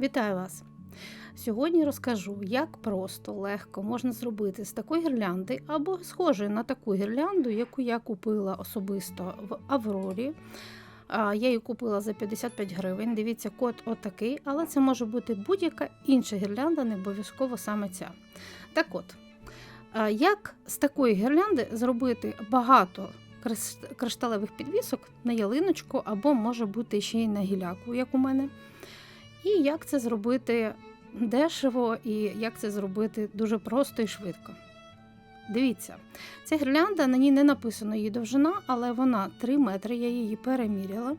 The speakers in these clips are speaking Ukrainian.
Вітаю вас! Сьогодні розкажу, як просто, легко можна зробити з такої гірлянди або схожої на таку гірлянду, яку я купила особисто в Аврорі. Я її купила за 55 гривень. Дивіться, код отакий, але це може бути будь-яка інша гірлянда, не обов'язково саме ця. Так от, як з такої гірлянди зробити багато кришталевих підвісок на ялиночку, або може бути ще й на гіляку, як у мене. І як це зробити дешево, і як це зробити дуже просто і швидко. Дивіться, ця гірлянда, на ній не написано її довжина, але вона 3 метри, я її переміряла.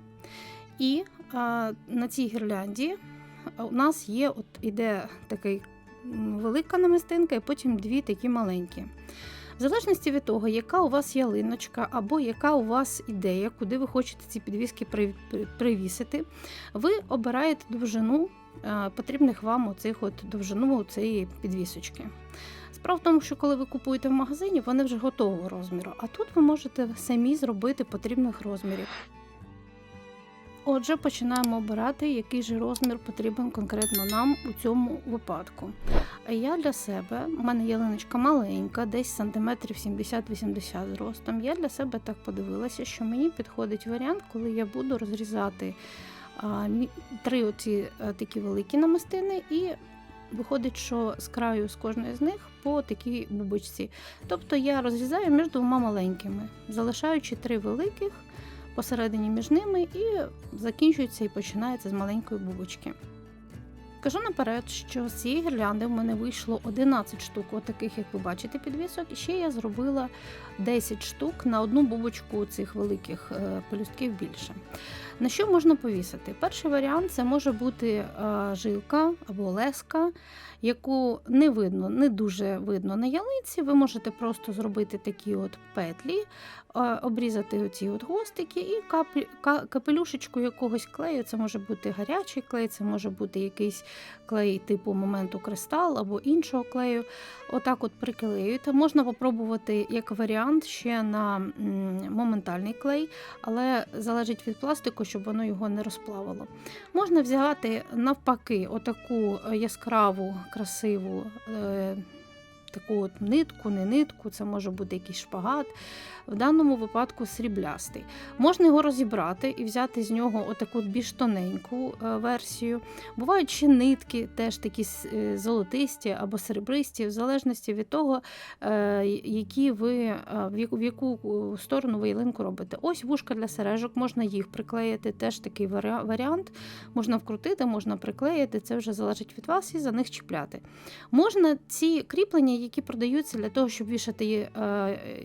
І а, на цій гірлянді у нас є, от іде такий велика намистинка, і потім дві такі маленькі. В залежності від того, яка у вас ялиночка, або яка у вас ідея, куди ви хочете ці підвіски при- при- привісити, ви обираєте довжину е, потрібних вам оцих от довжину цієї підвісочки. Справа в тому, що коли ви купуєте в магазині, вони вже готового розміру, а тут ви можете самі зробити потрібних розмірів. Отже, починаємо обирати, який же розмір потрібен конкретно нам у цьому випадку. Я для себе, у мене ялиночка маленька, десь сантиметрів 70-80 зростом. Я для себе так подивилася, що мені підходить варіант, коли я буду розрізати три оці а, такі великі намистини, і виходить, що з краю з кожної з них по такій бубочці. Тобто я розрізаю між двома маленькими, залишаючи три великих посередині між ними, і закінчується і починається з маленької бубочки. Кажу наперед, що з цієї гірлянди в мене вийшло 11 штук, отаких, як ви бачите, підвісок. І ще я зробила 10 штук на одну бубочку цих великих е, пелюстків більше. На що можна повісити? Перший варіант це може бути е, жилка або леска, яку не видно, не дуже видно на ялинці. Ви можете просто зробити такі от петлі, е, обрізати оці от гостики і капелюшечку якогось клею. Це може бути гарячий клей, це може бути якийсь клей типу моменту кристал або іншого клею. Отак от приклеюєте. Можна попробувати як варіант ще на моментальний клей, але залежить від пластику, щоб воно його не розплавило. Можна взяти навпаки отаку е, яскраву, красиву. Таку от нитку, не нитку, це може бути якийсь шпагат, в даному випадку сріблястий. Можна його розібрати і взяти з нього отаку більш тоненьку е, версію. Бувають ще нитки, теж такі е, золотисті або серебристі, в залежності від того, е, які ви, в яку, сторону ви ялинку робите. Ось вушка для сережок, можна їх приклеїти, теж такий варіант. Можна вкрутити, можна приклеїти, це вже залежить від вас і за них чіпляти. Можна ці кріплення, які продаються для того, щоб вішати е,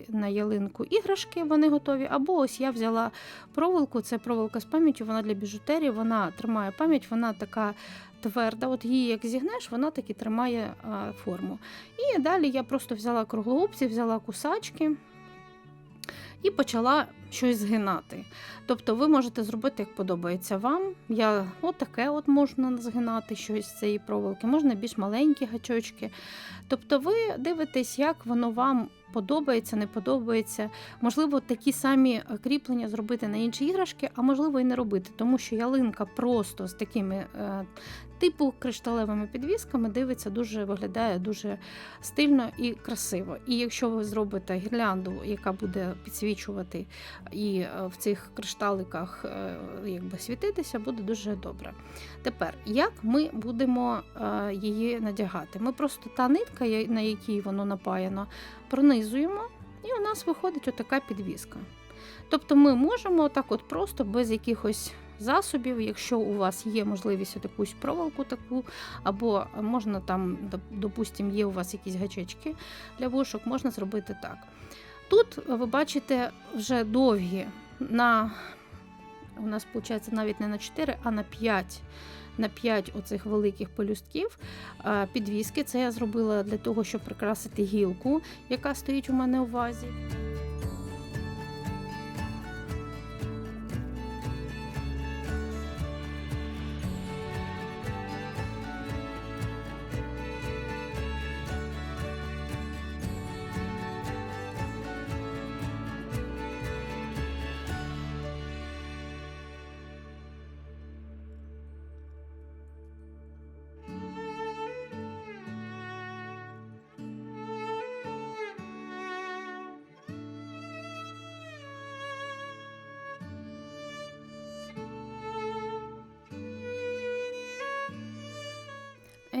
на ялинку іграшки, вони готові. Або ось я взяла проволоку, це проволока з пам'яттю, вона для біжутерії, вона тримає пам'ять, вона така тверда. От її як зігнеш, вона таки тримає е, форму. І далі я просто взяла круглогубці, взяла кусачки. І почала щось згинати. Тобто ви можете зробити, як подобається вам. Я отаке от можна згинати щось з цієї проволоки, можна більш маленькі гачочки. Тобто ви дивитесь, як воно вам подобається, не подобається. Можливо, такі самі е, кріплення зробити на інші іграшки, а можливо і не робити, тому що ялинка просто з такими е, типу кришталевими підвісками дивиться дуже виглядає дуже стильно і красиво. І якщо ви зробите гірлянду, яка буде підсвічувати і е, в цих кришталиках е, якби світитися, буде дуже добре. Тепер, як ми будемо е, її надягати? Ми просто та нитка, на якій воно напаяно, пронизуємо, і у нас виходить отака підвіска. Тобто ми можемо так от просто без якихось засобів, якщо у вас є можливість якусь проволоку таку, або можна там, доп- допустим, є у вас якісь гачечки для вушок, можна зробити так. Тут ви бачите вже довгі на у нас виходить навіть не на 4, а на 5 на 5 оцих великих пелюстків підвіски. Це я зробила для того, щоб прикрасити гілку, яка стоїть у мене у вазі.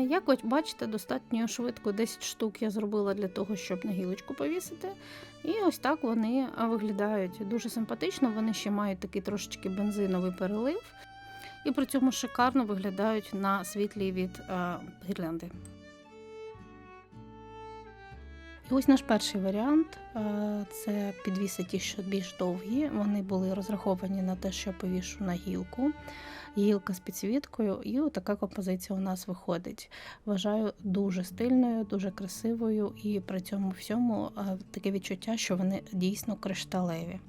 Як от бачите, достатньо швидко 10 штук я зробила для того, щоб на гілочку повісити. І ось так вони виглядають дуже симпатично. Вони ще мають такий трошечки бензиновий перелив, і при цьому шикарно виглядають на світлі від гірлянди. І ось наш перший варіант це підвіси ті, що більш довгі. Вони були розраховані на те, що я повішу на гілку. Гілка з підсвіткою, і така композиція у нас виходить. Вважаю дуже стильною, дуже красивою, і при цьому всьому е, таке відчуття, що вони дійсно кришталеві.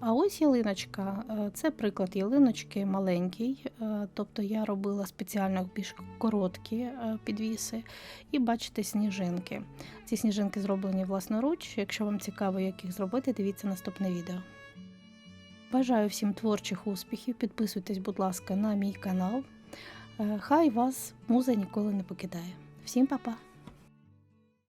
А ось ялиночка. Е, Це приклад ялиночки маленький, е, тобто я робила спеціально більш короткі підвіси, і бачите сніжинки. Ці сніжинки зроблені власноруч. Якщо вам цікаво, як їх зробити, дивіться наступне відео. Бажаю всім творчих успіхів. Підписуйтесь, будь ласка, на мій канал. Е, Хай вас муза ніколи не покидає. Всім па-па!